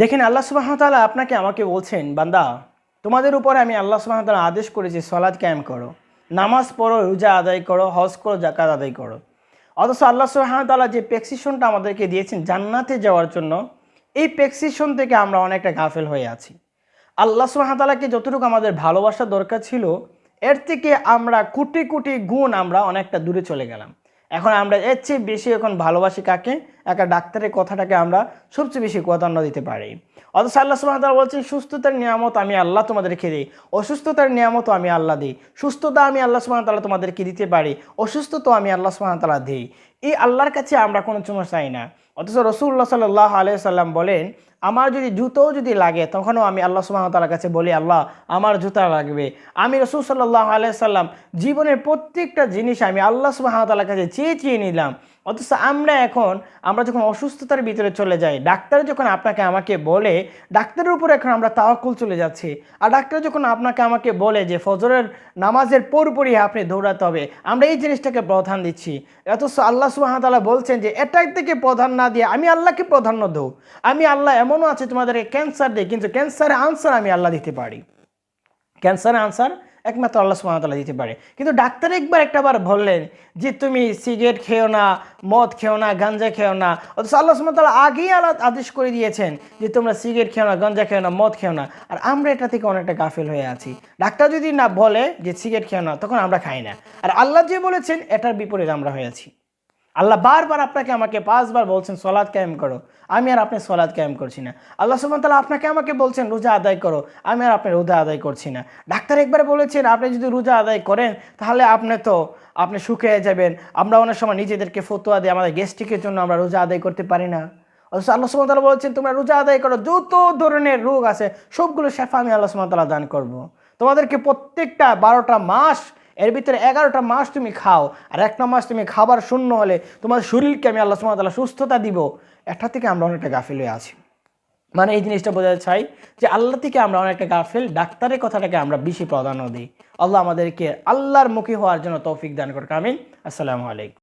দেখেন আল্লাহ সুবাহতাল্লাহ আপনাকে আমাকে বলছেন, বান্দা, তোমাদের উপরে আমি আল্লাহ সুবাহতাল্লাহ আদেশ করেছি সলাদ ক্যাম্প করো। নামাজ পড়ো, রোজা আদায় করো, হজ করো জাকাত আদায় করো। অথচ আল্লাহ সুবাহতাল্লাহ যে প্রেসক্রিপশনটা আমাদেরকে দিয়েছেন জান্নাতে যাওয়ার জন্য, এই প্রেসক্রিপশন থেকে আমরা অনেকটা গাফেল হয়ে আছি। আল্লাহ সুবাহতাল্লাহকে যতটুকু আমাদের ভালোবাসা দরকার ছিল, এর থেকে আমরা কোটি কোটি গুণ আমরা অনেকটা দূরে চলে গেলাম। এখন আমরা এর চেয়ে বেশি এখন ভালোবাসি কাকে? একটা ডাক্তারের কথাটাকে আমরা সবচেয়ে বেশি প্রাধান্য দিতে পারি। অথচ আল্লাহ সুবাহতাল্লাহ বলছেন, সুস্থতার নিয়ামত আমি আল্লাহ তোমাদেরকে দিই। অসুস্থতার নিয়ামত আমি আল্লাহ দিই। সুস্থতা আমি আল্লাহ সুবাহতাল্লাহ তোমাদেরকে দিতে পারি। অসুস্থতা আমি আল্লাহ সুবাহতাল্লাহ দিই। এই আল্লাহর কাছে আমরা কোনো চুমো চাই না। অথচ রসুল্লাহ সাল্লাহ আলিয়া সাল্লাম বলেন, আমার যদি জুতোও যদি লাগে, তখনও আমি আল্লাহ সুবাহতালার কাছে বলি, আল্লাহ, আমার জুতা লাগবে। আমি রসুল সাল্লাহ আলিয়া আলাইসাল্লাম জীবনের প্রত্যেকটা জিনিস আমি আল্লাহ সুবাহতালার কাছে চেয়ে চেয়ে নিলাম। অথচ আমরা এখন, আমরা যখন অসুস্থতার ভিতরে চলে যাই, ডাক্তার যখন আপনাকে আমাকে বলে, ডাক্তারের উপর এখন আমরা তাওয়াক্কুল চলে যাচ্ছি। আর ডাক্তার যখন আপনাকে আমাকে বলে যে ফজরের নামাজের পরপরই আপনি দৌড়াতে হবে, আমরা এই জিনিসটাকে প্রধান দিচ্ছি। অথচ আল্লাহ সুবাহতাল্লাহ বলছেন যে, এটার থেকে প্রধান না দিয়ে আমি আল্লাহকে প্রাধান্য দেবো। আমি আল্লাহ এমনও আছে তোমাদেরকে ক্যান্সার দিই কিন্তু ক্যান্সারের আনসার আমি আল্লাহ দিতে পারি। ক্যান্সারের আনসার একমাত্র আল্লাহ সুবাহতাল্লাহ দিতে পারে। কিন্তু ডাক্তার একবার একটাবার বললেন যে, তুমি সিগারেট খেও না, মদ খেও না, গাঞ্জা খেও না। অথচ আল্লাহ সুবাহতাল্লাহ আগেই আল্লাহ আদেশ করে দিয়েছেন যে, তোমরা সিগারেট খেও না, গাঞ্জা খেও না, মদ খেও না। আর আমরা এটা থেকে অনেকটা গাফিল হয়ে আছি। ডাক্তার যদি না বলে যে, সিগারেট খেও না, তখন আমরা খাই না। আর আল্লাহ যে বলেছেন, এটার বিপরীত আমরা হয়ে আছি। আল্লাহ বারবার আপনাকে আমাকে পাঁচবার বলছেন সলাদ কায়েম করো। আমি আর আপনি সলাদ কায়েম করছি না। আল্লাহ সুবান তালা আপনাকে আমাকে বলছেন, রোজা আদায় করো। আমি আর আপনি রোজা আদায় করছি না। ডাক্তার একবার বলেছেন, আপনি যদি রোজা আদায় করেন, তাহলে আপনি তো, আপনি শুকিয়ে যাবেন। আমরা অনেক সময় নিজেদেরকে ফতোয়া দিয়ে আমাদের গেস্টিকের জন্য আমরা রোজা আদায় করতে পারি না। অথচ আল্লাহ সুবান তালা বলছেন, তোমরা রোজা আদায় করো, যত ধরনের রোগ আছে, সবগুলো শেফা আমি আল্লাহ সুবান তালা দান করব। তোমাদেরকে প্রত্যেকটা বারোটা মাস এর ভিতরে এগারোটা মাস তুমি খাও, আর একটা মাস তুমি খাবার শূন্য হলে তোমার শরীরকে আমি আল্লাহ সুমতাল্লাহ সুস্থতা দিব। এটা থেকে আমরা অনেকটা গাফিল হয়ে আছি। মানে এই জিনিসটা বোঝাতে চাই যে আল্লাহ থেকে আমরা অনেকটা গাফিল, ডাক্তারের কথাটাকে আমরা বেশি প্রাধান্য দিই। আল্লাহ আমাদেরকে আল্লাহর মুখী হওয়ার জন্য তৌফিক দান করুক, আমিন। আসসালামু আলাইকুম।